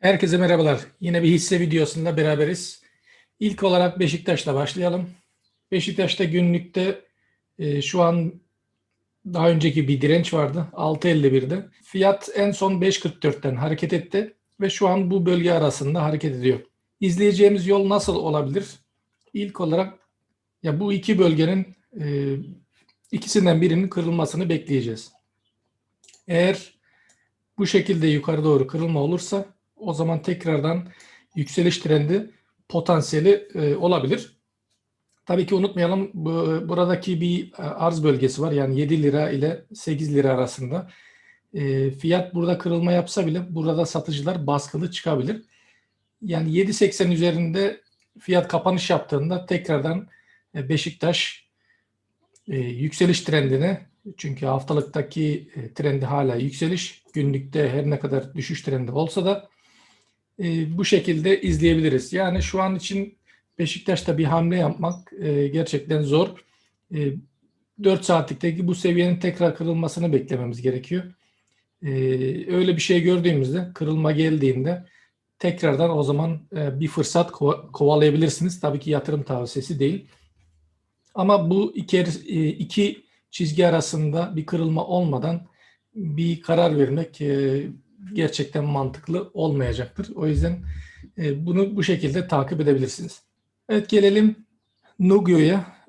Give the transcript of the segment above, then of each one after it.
Herkese merhabalar. Yine bir hisse videosunda beraberiz. İlk olarak Beşiktaş'la başlayalım. Beşiktaş'ta günlükte e, şu an daha önceki bir direnç vardı. 6.51'de. Fiyat en son 5.44'ten hareket etti ve şu an bu bölge arasında hareket ediyor. İzleyeceğimiz yol nasıl olabilir? İlk olarak ya bu iki bölgenin e, ikisinden birinin kırılmasını bekleyeceğiz. Eğer bu şekilde yukarı doğru kırılma olursa o zaman tekrardan yükseliş trendi potansiyeli e, olabilir. Tabii ki unutmayalım bu, buradaki bir e, arz bölgesi var. Yani 7 lira ile 8 lira arasında. E, fiyat burada kırılma yapsa bile burada satıcılar baskılı çıkabilir. Yani 7.80 üzerinde fiyat kapanış yaptığında tekrardan e, Beşiktaş e, yükseliş trendine çünkü haftalıktaki e, trendi hala yükseliş. Günlükte her ne kadar düşüş trendi olsa da e, bu şekilde izleyebiliriz. Yani şu an için Beşiktaş'ta bir hamle yapmak e, gerçekten zor. E, 4 saatlikteki bu seviyenin tekrar kırılmasını beklememiz gerekiyor. E, öyle bir şey gördüğümüzde, kırılma geldiğinde tekrardan o zaman e, bir fırsat kova- kovalayabilirsiniz. Tabii ki yatırım tavsiyesi değil. Ama bu iki, e, iki çizgi arasında bir kırılma olmadan bir karar vermek e, gerçekten mantıklı olmayacaktır. O yüzden e, bunu bu şekilde takip edebilirsiniz. Evet gelelim Nugio'ya.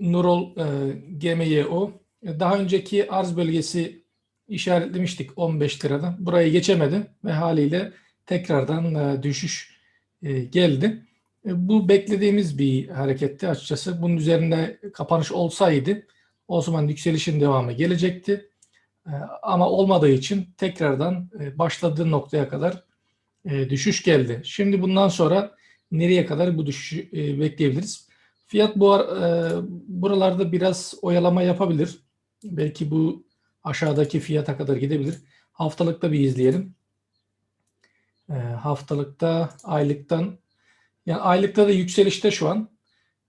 Nurol e, GMYO. E, Daha önceki arz bölgesi işaretlemiştik 15 lirada. Burayı geçemedi ve haliyle tekrardan e, düşüş e, geldi. E, Bu beklediğimiz bir hareketti açıkçası. Bunun üzerinde kapanış olsaydı o zaman yükselişin devamı gelecekti. E, Ama olmadığı için tekrardan e, başladığı noktaya kadar e, düşüş geldi. Şimdi bundan sonra nereye kadar bu düşüşü e, bekleyebiliriz? Fiyat bu ar- buralarda biraz oyalama yapabilir. Belki bu aşağıdaki fiyata kadar gidebilir. Haftalıkta bir izleyelim. E, Haftalıkta, aylıktan yani aylıkta da yükselişte şu an.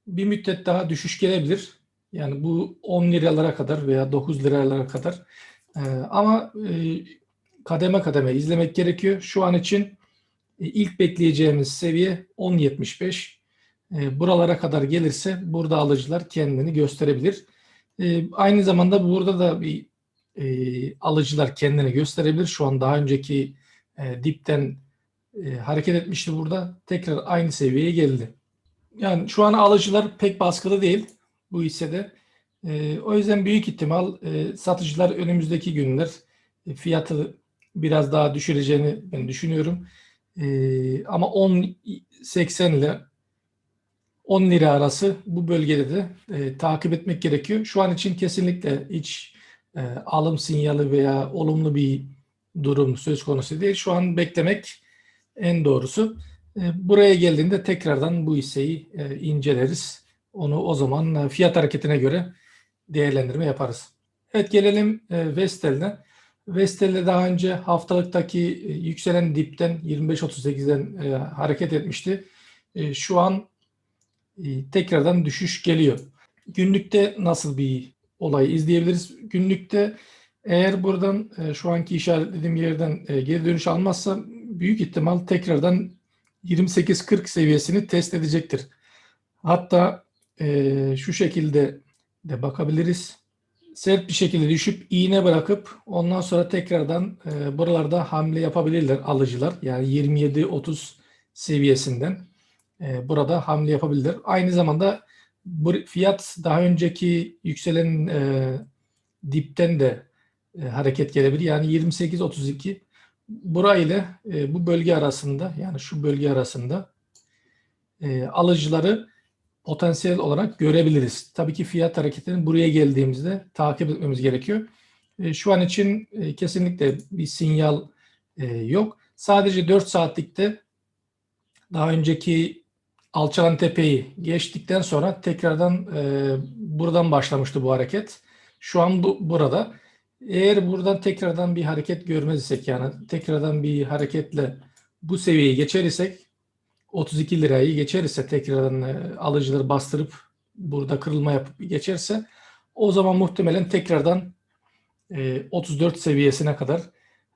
Bir müddet daha düşüş gelebilir. Yani bu 10 liralara kadar veya 9 liralara kadar. Ee, ama e, kademe kademe izlemek gerekiyor. Şu an için e, ilk bekleyeceğimiz seviye 10.75. E, buralara kadar gelirse burada alıcılar kendini gösterebilir. E, aynı zamanda burada da bir e, alıcılar kendini gösterebilir. Şu an daha önceki e, dipten e, hareket etmişti burada. Tekrar aynı seviyeye geldi. Yani şu an alıcılar pek baskılı değil bu hissede. E, o yüzden büyük ihtimal e, satıcılar önümüzdeki günler e, fiyatı biraz daha düşüreceğini ben düşünüyorum. E, ama 10.80 ile 10 lira arası bu bölgede de e, takip etmek gerekiyor. Şu an için kesinlikle hiç e, alım sinyali veya olumlu bir durum söz konusu değil. Şu an beklemek en doğrusu. E, buraya geldiğinde tekrardan bu hisseyi e, inceleriz. Onu o zaman e, fiyat hareketine göre değerlendirme yaparız. Evet gelelim e, Vestel'e. Vestel'de daha önce haftalıktaki e, yükselen dipten 25.38'den e, hareket etmişti. Şu an tekrardan düşüş geliyor. Günlükte nasıl bir olay izleyebiliriz? Günlükte eğer buradan şu anki işaretlediğim yerden geri dönüş almazsa büyük ihtimal tekrardan 28.40 seviyesini test edecektir. Hatta şu şekilde de bakabiliriz. Sert bir şekilde düşüp iğne bırakıp ondan sonra tekrardan e, buralarda hamle yapabilirler alıcılar. Yani 27-30 seviyesinden e, burada hamle yapabilirler. Aynı zamanda bu fiyat daha önceki yükselen e, dipten de e, hareket gelebilir. Yani 28-32 burayla e, bu bölge arasında yani şu bölge arasında e, alıcıları potansiyel olarak görebiliriz. Tabii ki fiyat hareketinin buraya geldiğimizde takip etmemiz gerekiyor. E, şu an için e, kesinlikle bir sinyal e, yok. Sadece 4 saatlikte daha önceki alçalan tepeyi geçtikten sonra tekrardan buradan başlamıştı bu hareket. Şu an bu burada. Eğer buradan tekrardan bir hareket görmez isek yani tekrardan bir hareketle bu seviyeyi geçer isek 32 lirayı geçer ise tekrardan e, alıcıları bastırıp burada kırılma yapıp geçerse o zaman muhtemelen tekrardan e, 34 seviyesine kadar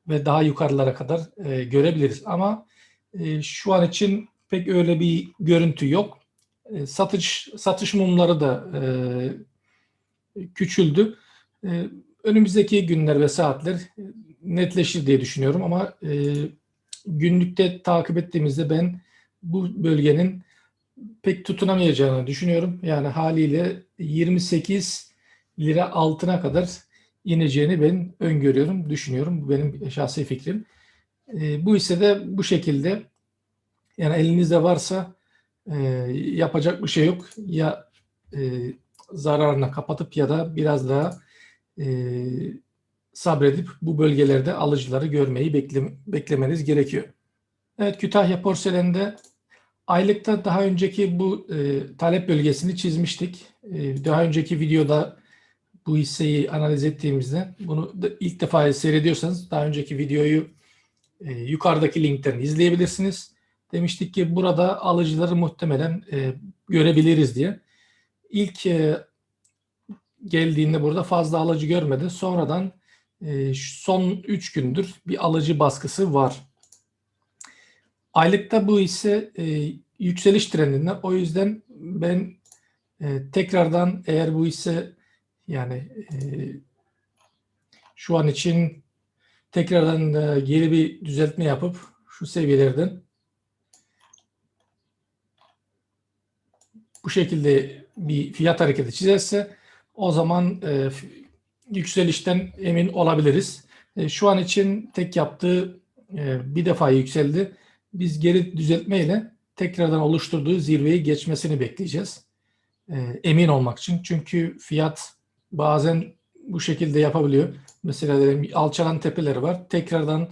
ve daha yukarılara kadar e, görebiliriz. Ama E, şu an için pek öyle bir görüntü yok. E, satış satış mumları da e, küçüldü. E, önümüzdeki günler ve saatler e, netleşir diye düşünüyorum ama e, günlükte takip ettiğimizde ben bu bölgenin pek tutunamayacağını düşünüyorum. Yani haliyle 28 lira altına kadar ineceğini ben öngörüyorum, düşünüyorum. Bu benim şahsi fikrim. E, bu ise de bu şekilde yani elinizde varsa e, yapacak bir şey yok. Ya e, zararına kapatıp ya da biraz daha e, sabredip bu bölgelerde alıcıları görmeyi bekle, beklemeniz gerekiyor. Evet Kütahya porselende aylıkta daha önceki bu e, talep bölgesini çizmiştik. E, daha önceki videoda bu hisseyi analiz ettiğimizde bunu da ilk defa seyrediyorsanız daha önceki videoyu e, yukarıdaki linkten izleyebilirsiniz. Demiştik ki burada alıcıları muhtemelen e, görebiliriz diye. İlk e, geldiğinde burada fazla alıcı görmedi. Sonradan e, son 3 gündür bir alıcı baskısı var. Aylıkta bu ise e, yükseliş trendinde. O yüzden ben e, tekrardan eğer bu ise yani e, şu an için tekrardan e, geri bir düzeltme yapıp şu seviyelerden bu şekilde bir fiyat hareketi çizerse o zaman e, yükselişten emin olabiliriz. E, şu an için tek yaptığı e, bir defa yükseldi. Biz geri düzeltmeyle tekrardan oluşturduğu zirveyi geçmesini bekleyeceğiz. E, emin olmak için. Çünkü fiyat bazen bu şekilde yapabiliyor. Mesela diyelim alçalan tepeleri var. Tekrardan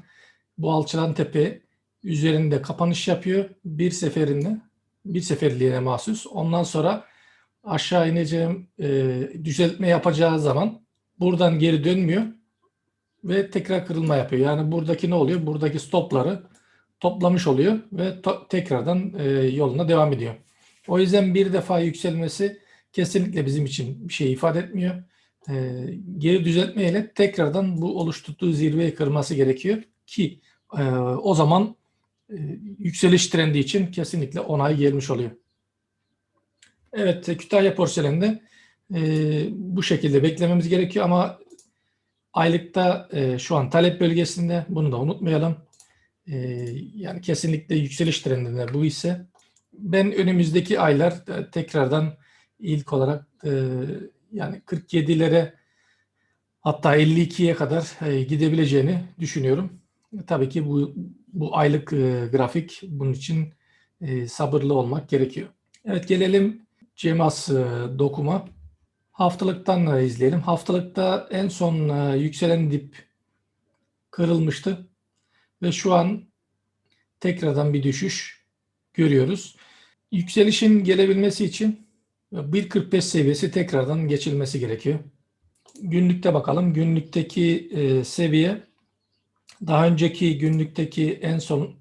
bu alçalan tepe üzerinde kapanış yapıyor. Bir seferinde bir seferliğine mahsus. Ondan sonra aşağı ineceğim e, düzeltme yapacağı zaman buradan geri dönmüyor ve tekrar kırılma yapıyor. Yani buradaki ne oluyor? Buradaki stopları toplamış oluyor ve to- tekrardan e, yoluna devam ediyor. O yüzden bir defa yükselmesi kesinlikle bizim için bir şey ifade etmiyor. E, geri düzeltmeyle tekrardan bu oluşturduğu zirveyi kırması gerekiyor ki e, o zaman e, yükseliş trendi için kesinlikle onay gelmiş oluyor. Evet, Kütahya porseleninde e, bu şekilde beklememiz gerekiyor ama aylıkta e, şu an talep bölgesinde bunu da unutmayalım. E, yani kesinlikle yükseliş trendinde bu ise ben önümüzdeki aylar e, tekrardan ilk olarak e, yani 47'lere hatta 52'ye kadar e, gidebileceğini düşünüyorum. Tabii ki bu bu aylık grafik bunun için sabırlı olmak gerekiyor. Evet gelelim CEMAS e, dokuma. Haftalıktan izleyelim. Haftalıkta en son yükselen dip kırılmıştı ve şu an tekrardan bir düşüş görüyoruz. Yükselişin gelebilmesi için 1.45 seviyesi tekrardan geçilmesi gerekiyor. Günlükte bakalım. Günlükteki e, seviye daha önceki günlükteki en son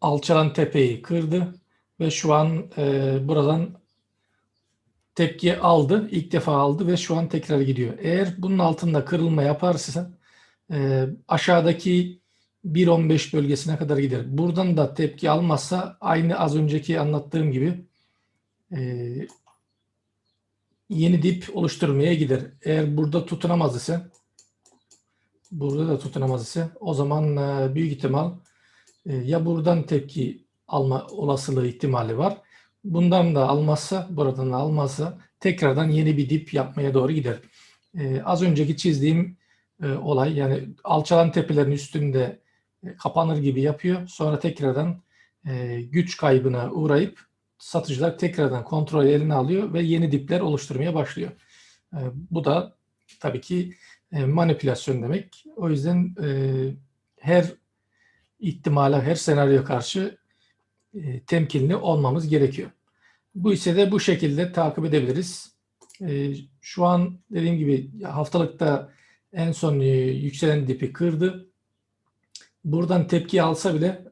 alçalan tepeyi kırdı ve şu an e, buradan tepki aldı. İlk defa aldı ve şu an tekrar gidiyor. Eğer bunun altında kırılma yaparsa e, aşağıdaki 1.15 bölgesine kadar gider. Buradan da tepki almazsa aynı az önceki anlattığım gibi e, yeni dip oluşturmaya gider. Eğer burada tutunamaz ise burada da tutunamaz ise o zaman e, büyük ihtimal e, ya buradan tepki alma olasılığı ihtimali var. Bundan da almazsa, buradan da almazsa tekrardan yeni bir dip yapmaya doğru gider. E, az önceki çizdiğim olay yani alçalan tepelerin üstünde kapanır gibi yapıyor. Sonra tekrardan güç kaybına uğrayıp satıcılar tekrardan kontrol eline alıyor ve yeni dipler oluşturmaya başlıyor. bu da tabii ki e, manipülasyon demek. O yüzden e, her ihtimale, her senaryo karşı e, temkinli olmamız gerekiyor. Bu ise de bu şekilde takip edebiliriz. E, şu an dediğim gibi haftalıkta en son e, yükselen dipi kırdı. Buradan tepki alsa bile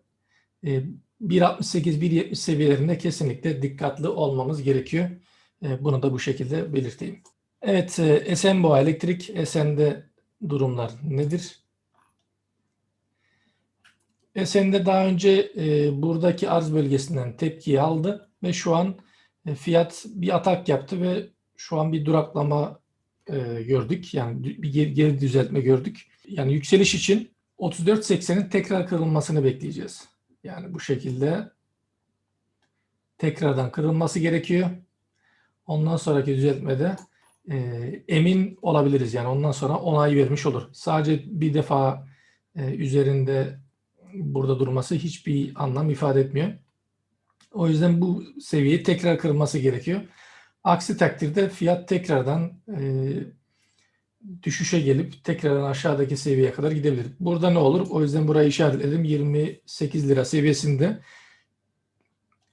e, 1.68-1.70 seviyelerinde kesinlikle dikkatli olmamız gerekiyor. E, bunu da bu şekilde belirteyim. Evet, e, Esenboğa Elektrik, Esen'de durumlar nedir? Esen de daha önce e, buradaki arz bölgesinden tepkiyi aldı ve şu an e, fiyat bir atak yaptı ve şu an bir duraklama e, gördük. Yani bir geri düzeltme gördük. Yani yükseliş için 34.80'in tekrar kırılmasını bekleyeceğiz. Yani bu şekilde tekrardan kırılması gerekiyor. Ondan sonraki düzeltmede e, emin olabiliriz. Yani ondan sonra onay vermiş olur. Sadece bir defa e, üzerinde burada durması hiçbir anlam ifade etmiyor. O yüzden bu seviyeyi tekrar kırılması gerekiyor. Aksi takdirde fiyat tekrardan e, düşüşe gelip tekrardan aşağıdaki seviyeye kadar gidebilir. Burada ne olur? O yüzden burayı işaretledim. 28 lira seviyesinde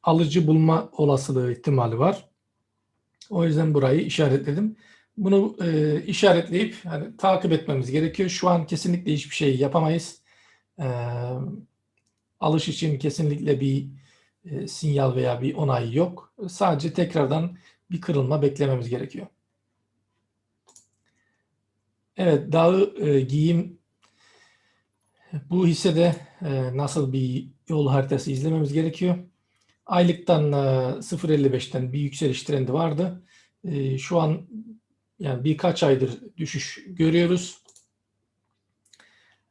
alıcı bulma olasılığı ihtimali var. O yüzden burayı işaretledim. Bunu e, işaretleyip hani, takip etmemiz gerekiyor. Şu an kesinlikle hiçbir şey yapamayız. E, alış için kesinlikle bir e, sinyal veya bir onay yok. Sadece tekrardan bir kırılma beklememiz gerekiyor. Evet, Dağı e, Giyim bu hissede e, nasıl bir yol haritası izlememiz gerekiyor. Aylıktan e, 0.55'ten bir yükseliş trendi vardı. E, şu an yani birkaç aydır düşüş görüyoruz.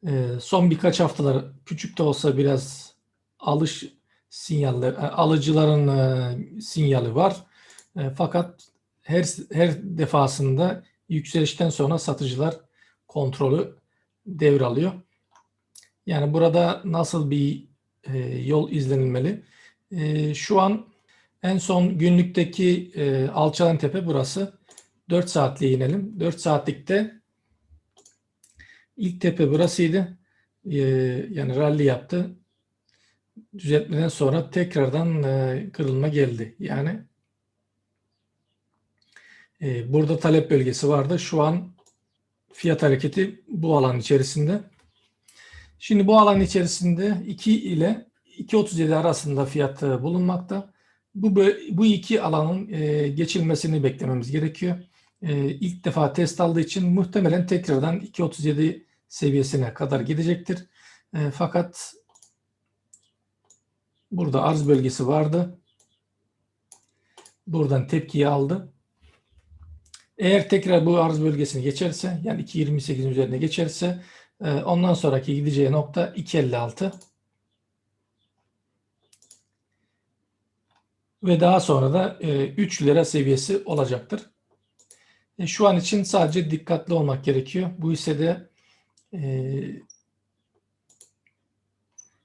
E, son birkaç haftalar küçük de olsa biraz alış sinyalleri, e, alıcıların e, sinyali var. E, fakat her her defasında yükselişten sonra satıcılar kontrolü devralıyor. Yani burada nasıl bir e, yol izlenilmeli? E, şu an en son günlükteki e, alçalan tepe burası. 4 saatliğe inelim. 4 saatlikte ilk tepe burasıydı. E, yani rally yaptı. Düzeltmeden sonra tekrardan e, kırılma geldi. Yani e, burada talep bölgesi vardı. Şu an fiyat hareketi bu alan içerisinde. Şimdi bu alan içerisinde 2 ile 2.37 arasında fiyat e, bulunmakta. Bu bu iki alanın e, geçilmesini beklememiz gerekiyor. E, ilk defa test aldığı için muhtemelen tekrardan 2.37 seviyesine kadar gidecektir. E, fakat burada arz bölgesi vardı. Buradan tepkiyi aldı. Eğer tekrar bu arz bölgesini geçerse yani 2.28'in üzerine geçerse e, ondan sonraki gideceği nokta 2.56 ve daha sonra da e, 3 lira seviyesi olacaktır. E, şu an için sadece dikkatli olmak gerekiyor. Bu hissede e,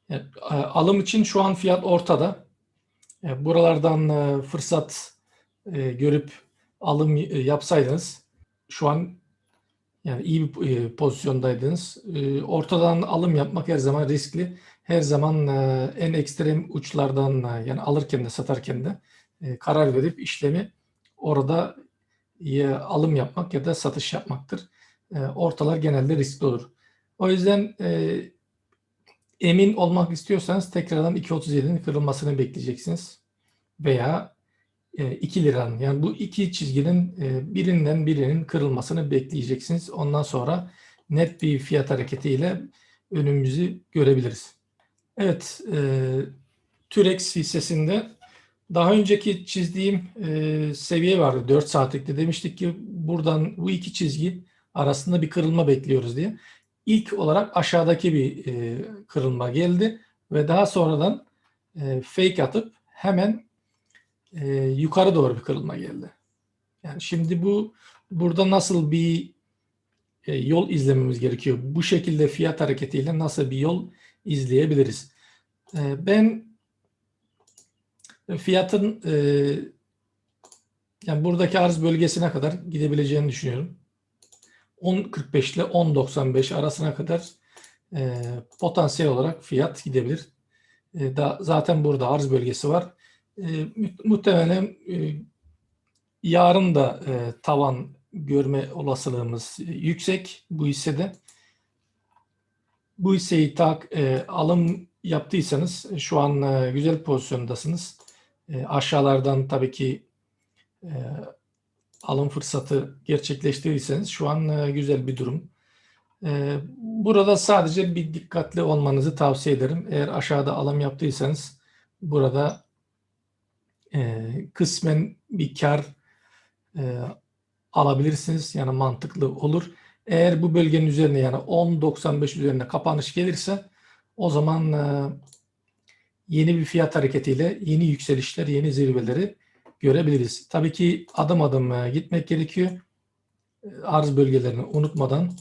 yani, e, alım için şu an fiyat ortada. E, buralardan e, fırsat e, görüp alım e, yapsaydınız şu an yani iyi bir e, pozisyondaydınız. E, ortadan alım yapmak her zaman riskli. Her zaman en ekstrem uçlardan yani alırken de satarken de karar verip işlemi orada ya alım yapmak ya da satış yapmaktır. Ortalar genelde riskli olur. O yüzden emin olmak istiyorsanız tekrardan 2.37'nin kırılmasını bekleyeceksiniz. Veya 2 liranın yani bu iki çizginin e, birinden birinin kırılmasını bekleyeceksiniz. Ondan sonra net bir fiyat hareketiyle önümüzü görebiliriz. Evet, e, Türex hissesinde daha önceki çizdiğim e, seviye vardı 4 saatlikte. Demiştik ki buradan bu iki çizgi arasında bir kırılma bekliyoruz diye. İlk olarak aşağıdaki bir e, kırılma geldi ve daha sonradan e, fake atıp hemen e, yukarı doğru bir kırılma geldi. Yani şimdi bu burada nasıl bir e, yol izlememiz gerekiyor? Bu şekilde fiyat hareketiyle nasıl bir yol izleyebiliriz? E, ben fiyatın e, yani buradaki arz bölgesine kadar gidebileceğini düşünüyorum. 10.45 ile 10.95 arasına kadar e, potansiyel olarak fiyat gidebilir. E, da, zaten burada arz bölgesi var. E, mu- muhtemelen e, yarın da e, tavan görme olasılığımız e, yüksek bu hissede. Bu hisseyi tak, e, alım yaptıysanız e, şu an e, güzel pozisyondasınız. E, aşağılardan tabii ki e, alım fırsatı gerçekleştirirseniz şu an e, güzel bir durum. Ee, burada sadece bir dikkatli olmanızı tavsiye ederim. Eğer aşağıda alım yaptıysanız burada e, kısmen bir kar e, alabilirsiniz. Yani mantıklı olur. Eğer bu bölgenin üzerine yani 10.95 üzerine kapanış gelirse o zaman e, yeni bir fiyat hareketiyle yeni yükselişler, yeni zirveleri görebiliriz. Tabii ki adım adım e, gitmek gerekiyor. E, Arz bölgelerini unutmadan.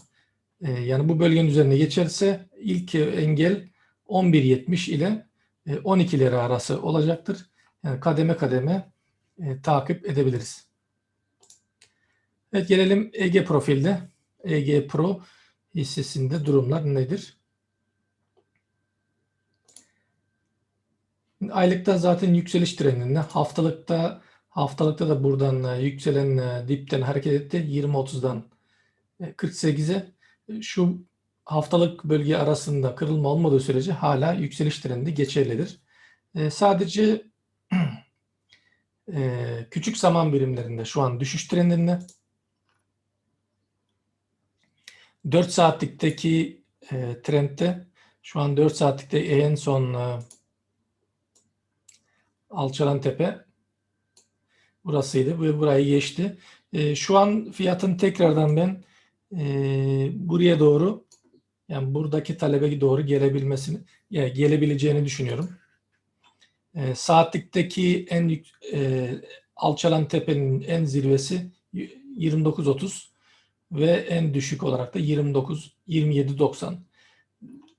E, Yani bu bölgenin üzerine geçerse ilk engel 11.70 ile e, 12 lira arası olacaktır. Yani kademe kademe e, takip edebiliriz. Evet gelelim EG profilde. EG Pro hissesinde durumlar nedir? Aylıkta zaten yükseliş trendinde. Haftalıkta haftalıkta da buradan e, yükselen e, dipten hareket etti. 20-30'dan 48'e. E, Şu haftalık bölge arasında kırılma olmadığı sürece hala yükseliş trendi geçerlidir. Sadece e, küçük zaman birimlerinde şu an düşüş trendinde. 4 saatlikteki e, trendte şu an 4 saatlikte en son e, alçalan tepe burasıydı ve burayı geçti. E, şu an fiyatın tekrardan ben e, buraya doğru yani buradaki talebe doğru gelebilmesini yani gelebileceğini düşünüyorum. E, saatlikteki en yük, e, alçalan tepenin en zirvesi 29.30 ve en düşük olarak da 29 27.90.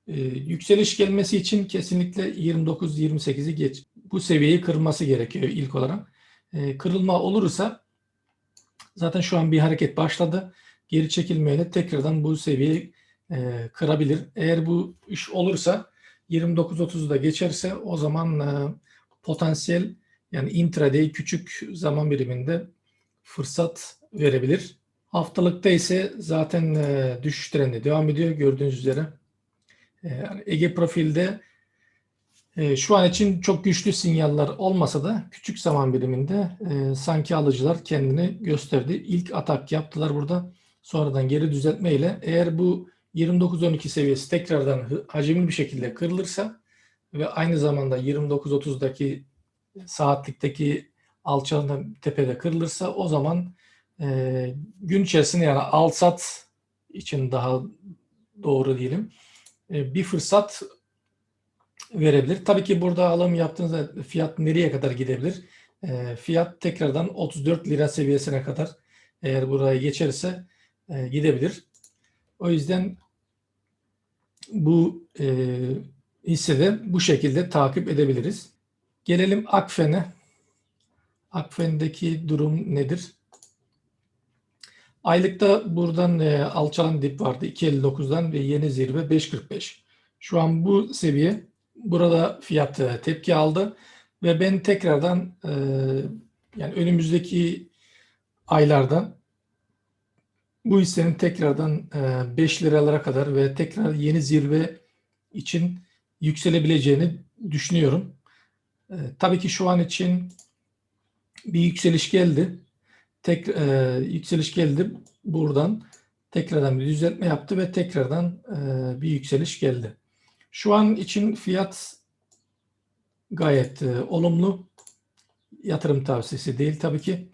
Ee, yükseliş gelmesi için kesinlikle 29-28'i geç bu seviyeyi kırması gerekiyor ilk olarak. Ee, kırılma olursa zaten şu an bir hareket başladı. Geri çekilmeyle tekrardan bu seviyeyi e, kırabilir. Eğer bu iş olursa 29-30'u da geçerse o zaman e, potansiyel yani intraday küçük zaman biriminde fırsat verebilir. Haftalıkta ise zaten e, düşüş trendi devam ediyor gördüğünüz üzere. E, Ege profilde e, şu an için çok güçlü sinyaller olmasa da küçük zaman biriminde e, sanki alıcılar kendini gösterdi. İlk atak yaptılar burada. Sonradan geri düzeltmeyle eğer bu 29-12 seviyesi tekrardan hacimli bir şekilde kırılırsa ve aynı zamanda 29-30'daki saatlikteki alçalan tepede kırılırsa o zaman e, gün içerisinde yani al sat için daha doğru diyelim e, bir fırsat verebilir. Tabii ki burada alım yaptığınızda fiyat nereye kadar gidebilir? E, fiyat tekrardan 34 lira seviyesine kadar eğer buraya geçerse e, gidebilir. O yüzden bu e, hissede bu şekilde takip edebiliriz. Gelelim Akfen'e. Akfen'deki durum nedir? Aylıkta buradan e, alçalan dip vardı 2.59'dan ve yeni zirve 5.45. Şu an bu seviye burada fiyat tepki aldı ve ben tekrardan e, yani önümüzdeki aylarda bu hissenin tekrardan e, 5 liralara kadar ve tekrar yeni zirve için yükselebileceğini düşünüyorum. E, tabii ki şu an için bir yükseliş geldi tek e, yükseliş geldi buradan tekrardan bir düzeltme yaptı ve tekrardan e, bir yükseliş geldi. Şu an için fiyat gayet e, olumlu. Yatırım tavsiyesi değil tabii ki.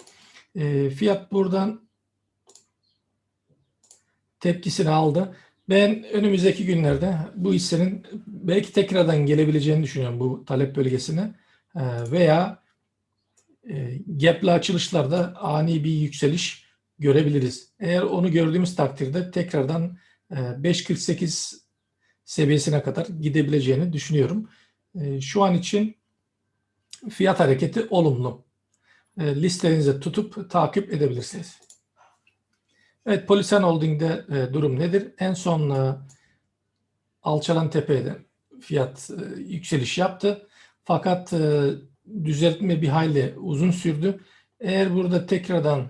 E, fiyat buradan tepkisini aldı. Ben önümüzdeki günlerde bu hissenin belki tekrardan gelebileceğini düşünüyorum bu talep bölgesine E, veya e, gap'li açılışlarda ani bir yükseliş görebiliriz. Eğer onu gördüğümüz takdirde tekrardan e, 5.48 seviyesine kadar gidebileceğini düşünüyorum. E, şu an için fiyat hareketi olumlu. E, listenize tutup takip edebilirsiniz. Evet, Polisan Holding'de e, durum nedir? En son e, alçalan tepede fiyat e, yükseliş yaptı. Fakat e, düzeltme bir hayli uzun sürdü. Eğer burada tekrardan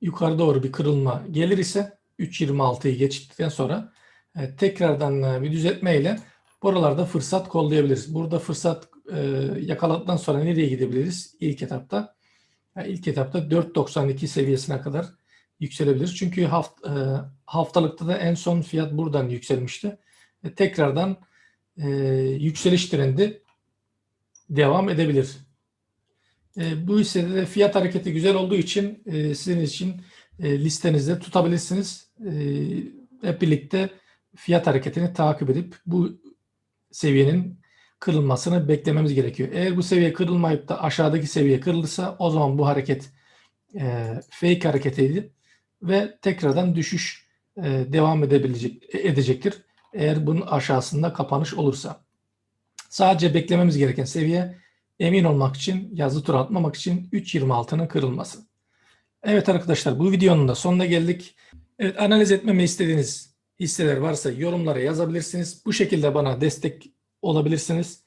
yukarı doğru bir kırılma gelir ise 3.26'yı geçtikten sonra e, tekrardan e, bir düzeltmeyle buralarda fırsat kollayabiliriz. Burada fırsat e, yakaladıktan sonra nereye gidebiliriz? İlk etapta yani ilk etapta 4.92 seviyesine kadar yükselebilir. Çünkü haft, e, haftalıkta da en son fiyat buradan yükselmişti. E, tekrardan e, yükseliş trendi devam edebilir. Bu hissede de fiyat hareketi güzel olduğu için sizin için listenizde tutabilirsiniz. Hep birlikte fiyat hareketini takip edip bu seviyenin kırılmasını beklememiz gerekiyor. Eğer bu seviye kırılmayıp da aşağıdaki seviye kırılırsa o zaman bu hareket e, fake hareketiydi ve tekrardan düşüş e, devam edebilecek edecektir. Eğer bunun aşağısında kapanış olursa. Sadece beklememiz gereken seviye emin olmak için, yazı tur atmamak için 3.26'nın kırılması. Evet arkadaşlar bu videonun da sonuna geldik. Evet analiz etmemi istediğiniz hisseler varsa yorumlara yazabilirsiniz. Bu şekilde bana destek olabilirsiniz.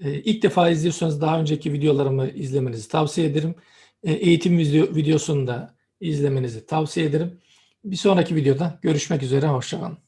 Ee, ilk defa izliyorsanız daha önceki videolarımı izlemenizi tavsiye ederim. Ee, eğitim video, videosunu da izlemenizi tavsiye ederim. Bir sonraki videoda görüşmek üzere. Hoşçakalın.